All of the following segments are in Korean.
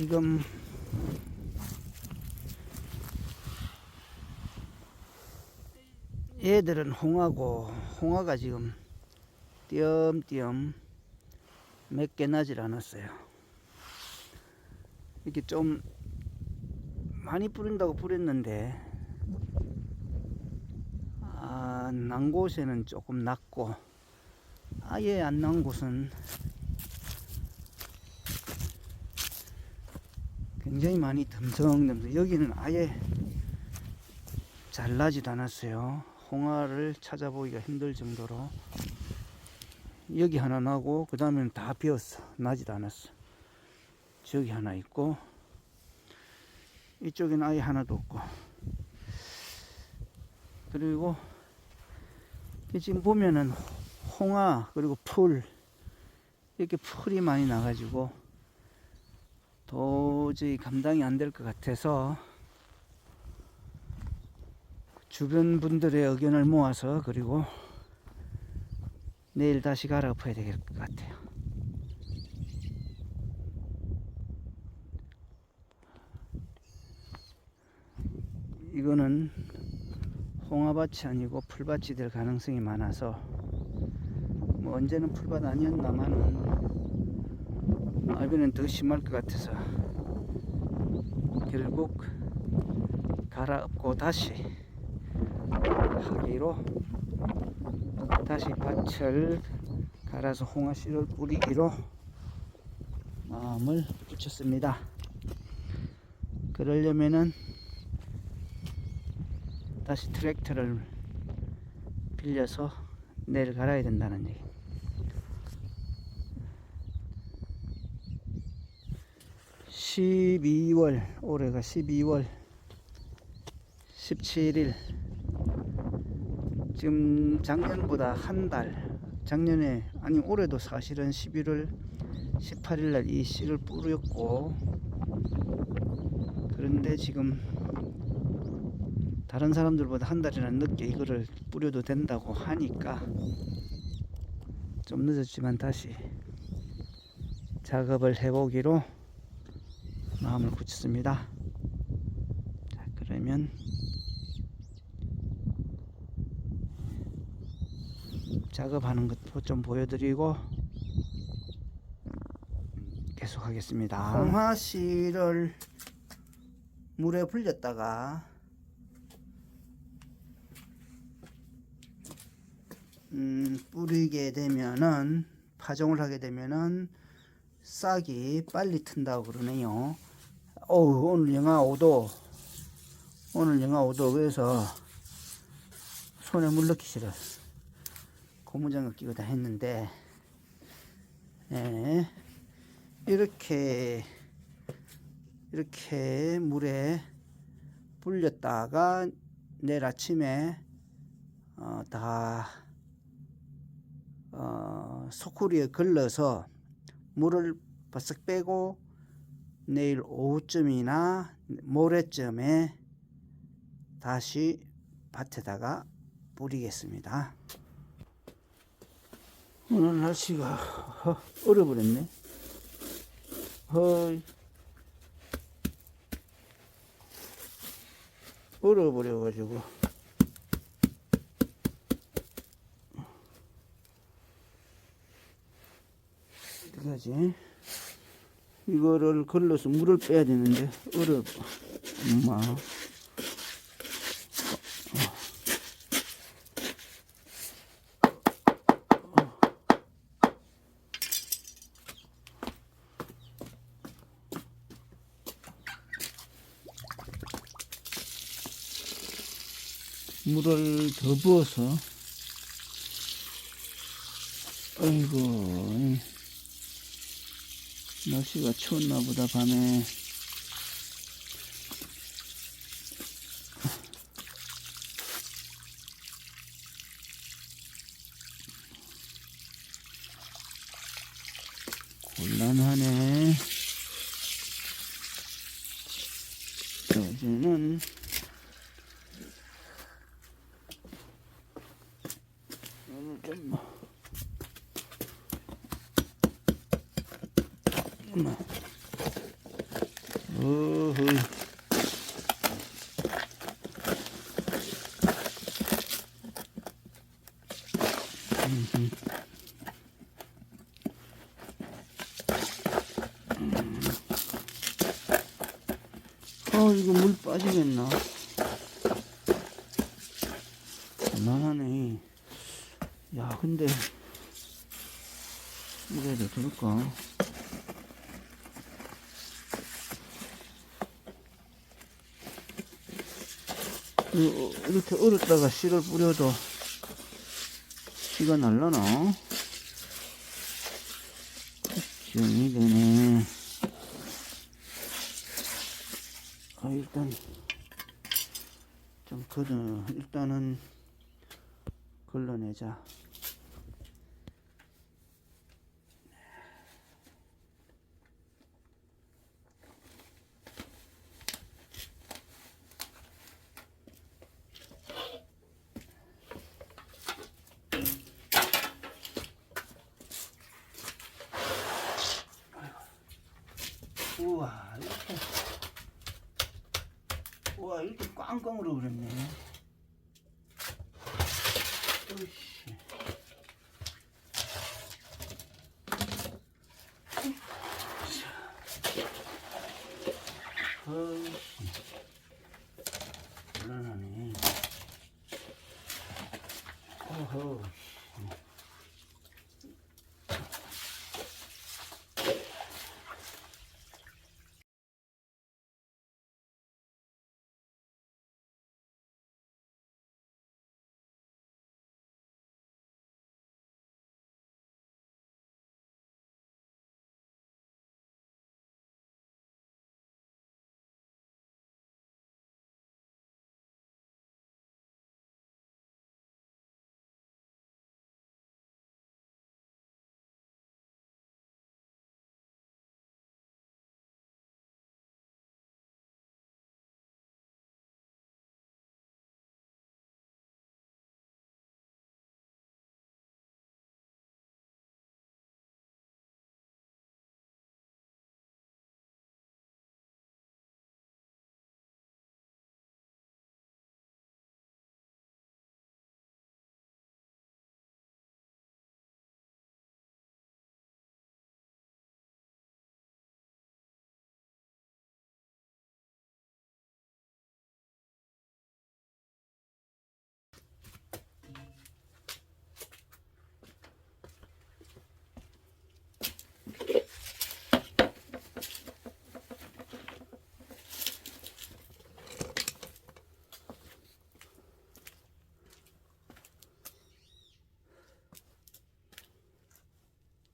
지금 얘들은 홍하고 홍하가 지금 띄엄띄엄 몇 개 나질 않았어요. 이렇게 좀 많이 뿌린다고 뿌렸는데 아, 난 곳에는 조금 낮고 아예 안 난 곳은 굉장히 많이 듬성듬성. 여기는 아예 잘 나지도 않았어요. 홍화를 찾아보기가 힘들 정도로. 여기 하나 나고 그 다음에는 다 비었어 나지도 않았어. 저기 하나 있고 이쪽에는 아예 하나도 없고. 그리고 이 지금 보면은 홍화 그리고 풀 이렇게 풀이 많이 나가지고 도저히 감당이 안 될 것 같아서 주변 분들의 의견을 모아서 그리고 내일 다시 갈아엎어야 될 것 같아요. 이거는 홍화밭이 아니고 풀밭이 될 가능성이 많아서 뭐 언제는 풀밭 아니었나마는 알비는 더 심할 것 같아서 결국 갈아엎고 다시 하기로 다시 밭을 갈아서 홍화씨를 뿌리기로 마음을 붙였습니다. 그러려면은 다시 트랙터를 빌려서 내일 갈아야 된다는 얘기. (12월) 올해가 (12월) (17일) 지금 작년보다 한 달 작년에 아니 올해도 사실은 11월 18일 날 이 씨를 뿌렸고 그런데 지금 다른 사람들보다 한 달이나 늦게 이거를 뿌려도 된다고 하니까 좀 늦었지만 다시 작업을 해보기로 마음을 굳혔습니다. 자, 그러면 작업하는 것도 좀 보여드리고 계속 하겠습니다. 홍화씨를 물에 불렸다가 음, 뿌리게 되면은 파종을 하게 되면은 싹이 빨리 튼다고 그러네요. 어우 오늘 영하 5도 오늘 영하 5도 그래서 손에 물 넣기 싫어 고무장갑 끼고 다 했는데 예, 이렇게 이렇게 물에 불렸다가 내일 아침에 어, 다 어, 소쿠리에 걸러서 물을 바싹 빼고 내일 오후쯤이나 모레쯤에 다시 밭에다가 뿌리겠습니다. 오늘 날씨가 허, 얼어버렸네. 허이. 얼어버려가지고. 어떡하지? 이거를 걸러서 물을 빼야 되는데, 얼어. 엄마. 물을 더 부어서 아이고 날씨가 추웠나 보다 밤에 곤란하네 여기는 오늘 좀 엄마. 어, 이거 물 빠지겠나? 그만하네. 야, 근데, 이래도 될까? 이렇게 얼었다가 씨를 뿌려도 씨가 날라나? 걱정이 되네. 아, 일단, 좀 걷어, 일단은 걸러내자. 우와, 이렇게. 우와, 이렇게 꽝꽝으로 그랬네. 으이씨. 어이씨. 곤란하네. 어허.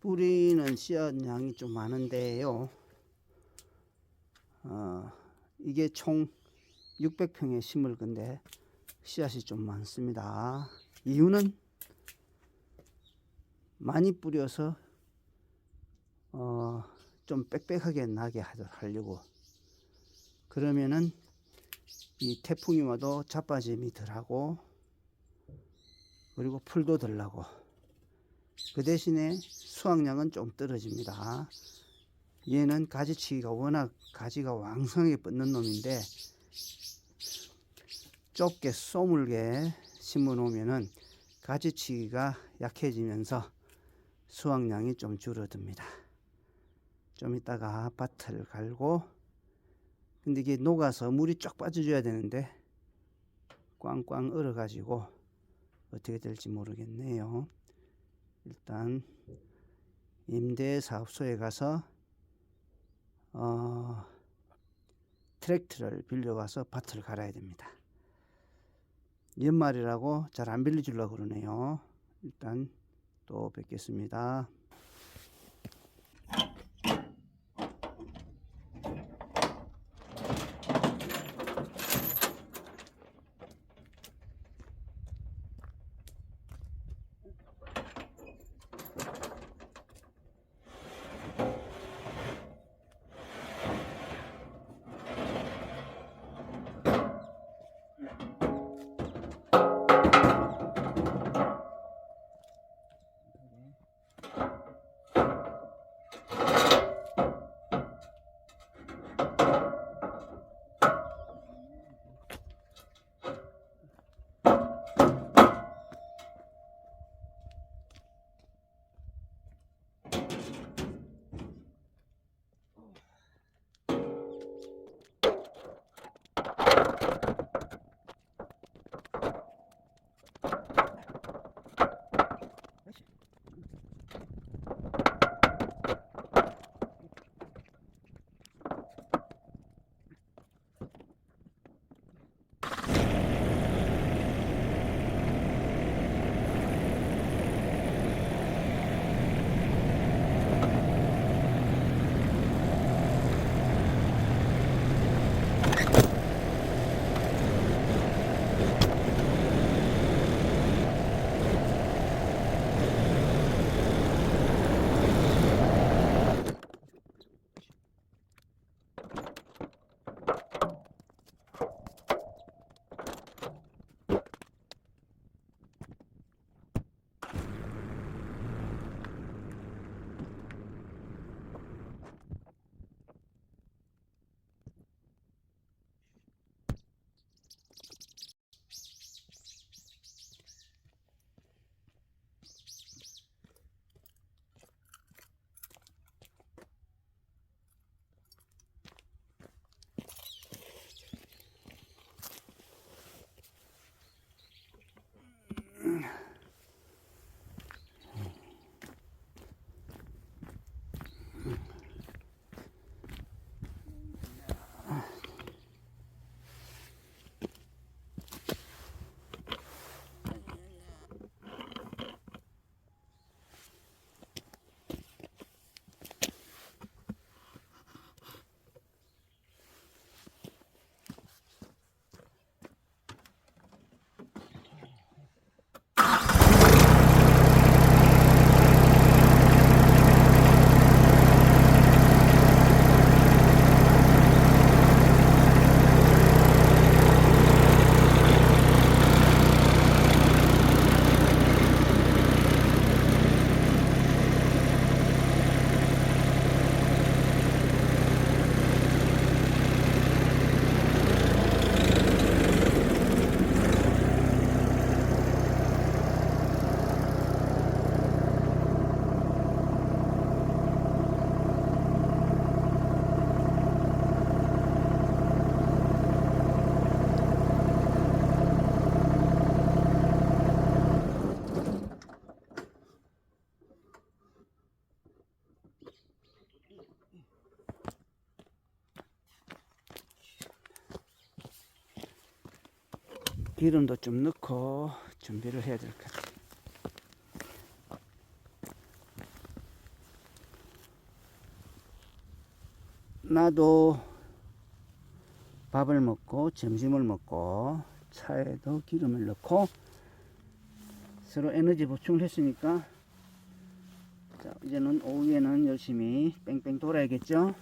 뿌리는 씨앗 양이 좀 많은데요. 어, 이게 총 600평에 심을 건데 씨앗이 좀 많습니다. 이유는 많이 뿌려서 어, 좀 빽빽하게 나게 하- 하려고 그러면은 이 태풍이 와도 자빠짐이 덜하고 그리고 풀도 덜 나고 그 대신에 수확량은 좀 떨어집니다. 얘는 가지치기가 워낙 가지가 왕성하게 뻗는 놈인데 좁게 쏘물게 심어 놓으면은 가지치기가 약해지면서 수확량이 좀 줄어듭니다. 좀 이따가 밭을 갈고 근데 이게 녹아서 물이 쫙 빠져줘야 되는데 꽝꽝 얼어 가지고 어떻게 될지 모르겠네요. 일단 임대사업소에 가서 어, 트랙터를 빌려가서 밭을 갈아야 됩니다. 연말이라고 잘 안 빌려주려고 그러네요. 일단 또 뵙겠습니다. 기름도 좀 넣고 준비를 해야 될 것 같아요. 나도 밥을 먹고 점심을 먹고 차에도 기름을 넣고 서로 에너지 보충을 했으니까 자, 이제는 오후에는 열심히 뺑뺑 돌아야겠죠?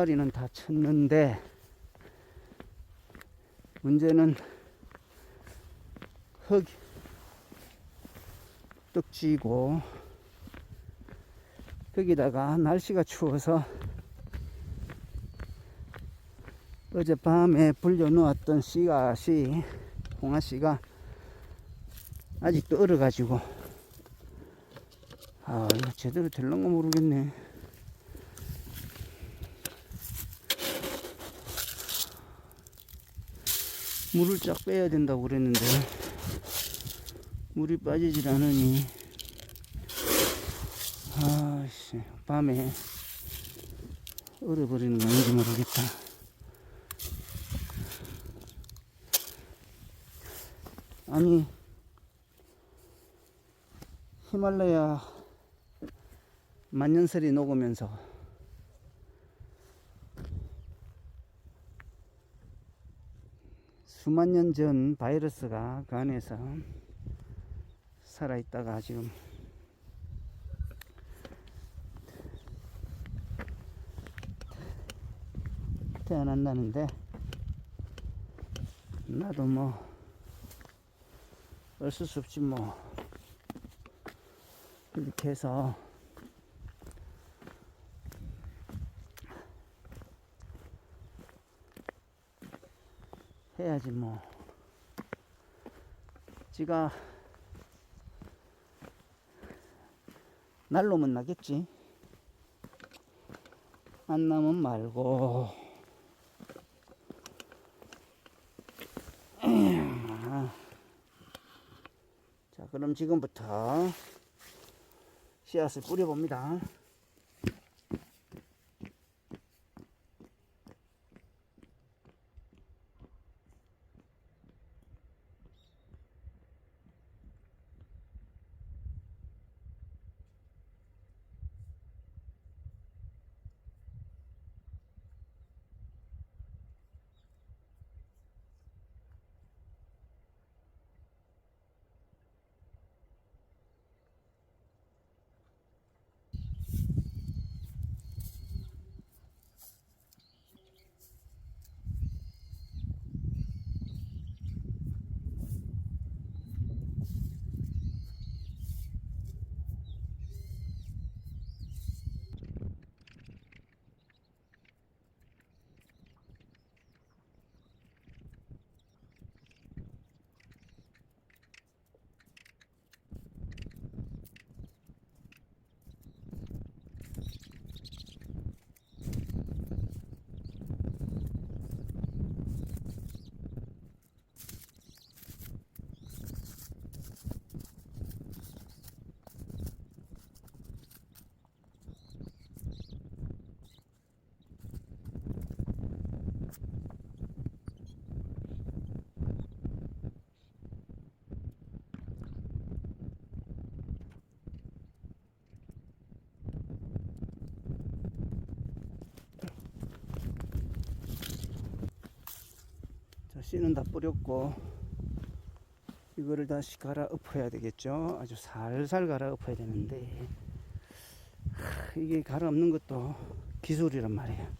노타리는 다 쳤는데 문제는 흙 떡지고 거기다가 날씨가 추워서 어젯밤에 불려놓았던 씨앗이 홍아씨가 아직도 얼어가지고 아 이거 제대로 될런가 모르겠네 물을 쫙 빼야 된다고 그랬는데 물이 빠지질 않으니. 아씨 밤에 얼어버리는 거 아닌지 모르겠다. 아니 히말라야 만년설이 녹으면서 수만 년 전 바이러스가 그 안에서 살아있다가 지금 태어난다는데 나도 뭐 어쩔 수 없지 뭐. 이렇게 해서 해야지 뭐. 지가 날로면 나겠지. 안 나면 말고. 자 그럼 지금부터 씨앗을 뿌려봅니다 씨는 다 뿌렸고 이거를 다시 갈아 엎어야 되겠죠. 아주 살살 갈아 엎어야 되는데 하, 이게 갈아 엎는 것도 기술이란 말이에요.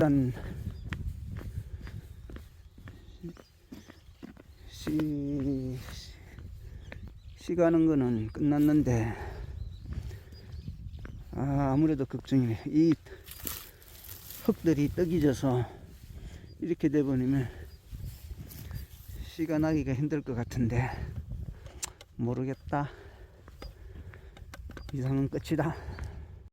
일단 시, 시 가는 거는 끝났는데 아, 아무래도 걱정이네. 이 흙들이 떡이 져서 이렇게 돼버리면 시가 나기가 힘들 것 같은데 모르겠다. 이상은 끝이다.